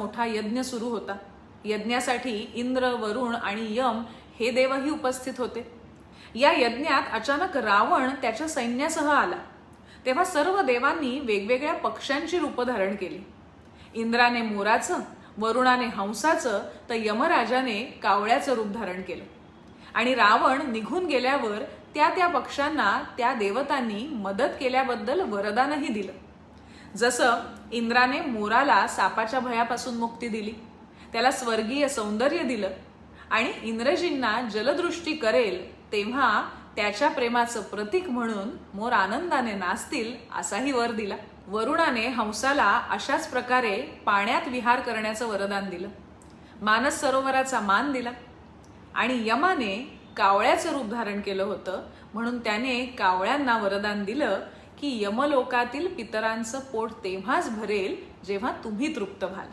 मोठा यज्ञ सुरू होता. यज्ञासाठी इंद्र वरुण आणि यम हे देवही उपस्थित होते. या यज्ञात अचानक रावण त्याच्या सैन्यासह आला. तेव्हा सर्व देवांनी वेगवेगळ्या पक्ष्यांची रूपं धारण केली. इंद्राने मोराचं वरुणाने हंसाचं तर यमराजाने कावळ्याचं रूप धारण केलं. आणि रावण निघून गेल्यावर त्या त्या पक्ष्यांना त्या देवतांनी मदत केल्याबद्दल वरदानही दिलं. जसं इंद्राने मोराला सापाच्या भयापासून मुक्ती दिली त्याला स्वर्गीय सौंदर्य दिलं आणि इंद्रजींना जलदृष्टी करेल तेव्हा त्याच्या प्रेमाचं प्रतीक म्हणून मोर आनंदाने नाचतील असाही वर दिला. वरुणाने हंसाला अशाच प्रकारे पाण्यात विहार करण्याचं वरदान दिलं. मानस सरोवराचा मान दिला आणि यमाने कावळ्याचं रूप धारण केलं होतं म्हणून त्याने कावळ्यांना वरदान दिलं की यमलोकातील पितरांचं पोट तेव्हाच भरेल जेव्हा तुम्ही तृप्त व्हाल.